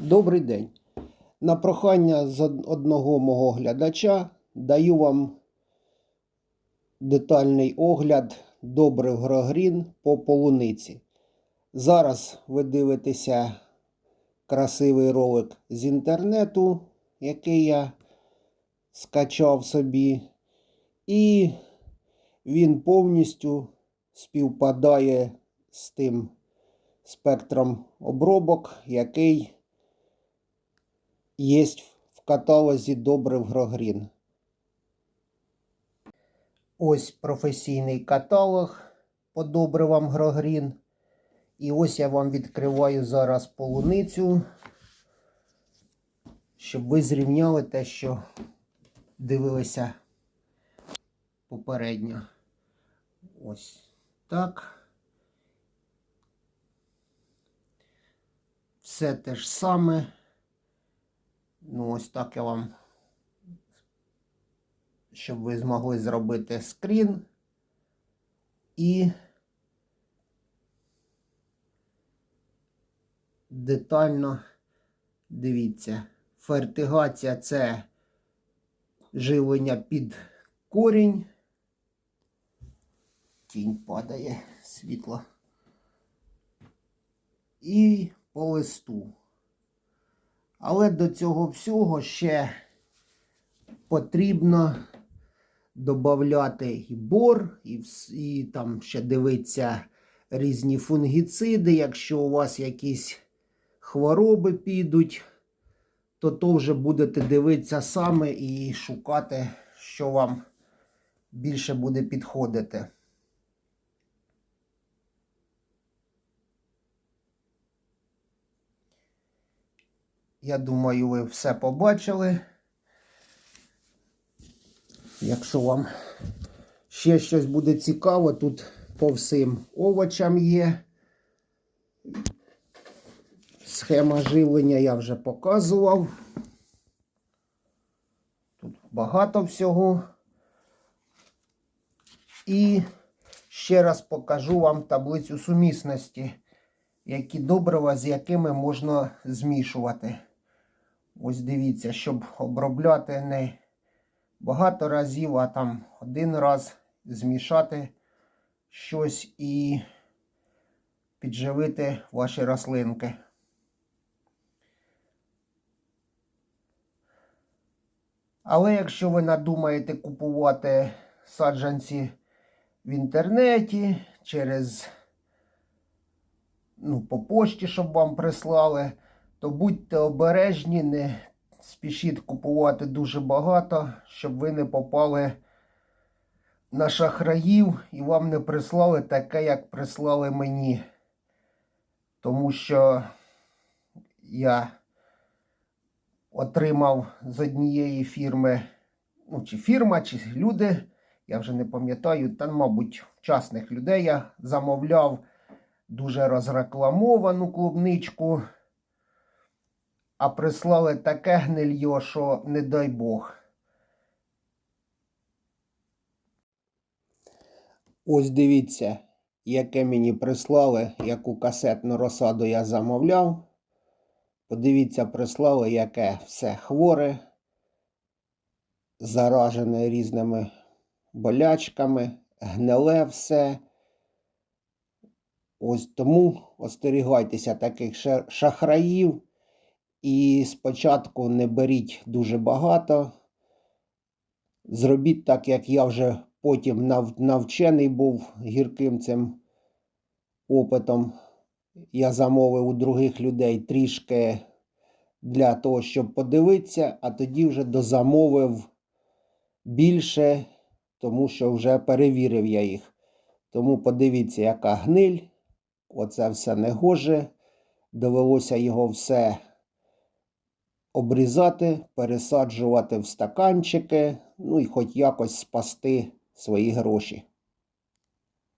Добрий день. На прохання з одного мого глядача даю вам детальний огляд добрив Грогрін по полуниці. Зараз ви дивитеся красивий ролик з інтернету, який я скачав собі, і він повністю співпадає з тим спектром обробок, який є в каталозі добрив Грогрін. Ось професійний каталог по добривам Грогрін. І ось я вам відкриваю зараз полуницю, щоб ви зрівняли те, що дивилися попередньо. Ось так. Все те ж саме. Ну, ось так я вам, щоб ви змогли зробити скрін. І детально дивіться. Фертигація це живлення під корінь. Тінь падає світло. І по листу. Але до цього всього ще потрібно додати і бор, і, і там ще дивитися різні фунгіциди. Якщо у вас якісь хвороби підуть, то то вже будете дивитися саме і шукати, що вам більше буде підходити. Я думаю, ви все побачили. Якщо вам ще щось буде цікаво, тут по всім овочам є. Схема живлення я вже показував. Тут багато всього. І ще раз покажу вам таблицю сумісності, які добрива, з якими можна змішувати. Ось дивіться, щоб обробляти не багато разів, а там один раз змішати щось і підживити ваші рослинки. Але якщо ви надумаєте купувати саджанці в інтернеті через ну, по пошті, щоб вам прислали, то будьте обережні, не спішіть купувати дуже багато, щоб ви не попали на шахраїв і вам не прислали таке, як прислали мені. Тому що я отримав з однієї фірми, ну, чи фірма, чи люди, я вже не пам'ятаю, та, мабуть, вчасних людей я замовляв дуже розрекламовану клубничку, а прислали таке гнильо, що не дай Бог. Ось дивіться, яке мені прислали, яку касетну розсаду я замовляв. Подивіться, прислали, яке все хворе, заражене різними болячками, гниле все. Ось тому остерігайтеся таких шахраїв. І спочатку не беріть дуже багато. Зробіть так, як я вже потім нав- навчений був гірким цим опитом. Я замовив у других людей трішки для того, щоб подивитися, а тоді вже дозамовив більше, тому що вже перевірив я їх. Тому подивіться, яка гниль. Оце все негоже. Довелося його все обрізати, пересаджувати в стаканчики, ну і хоч якось спасти свої гроші.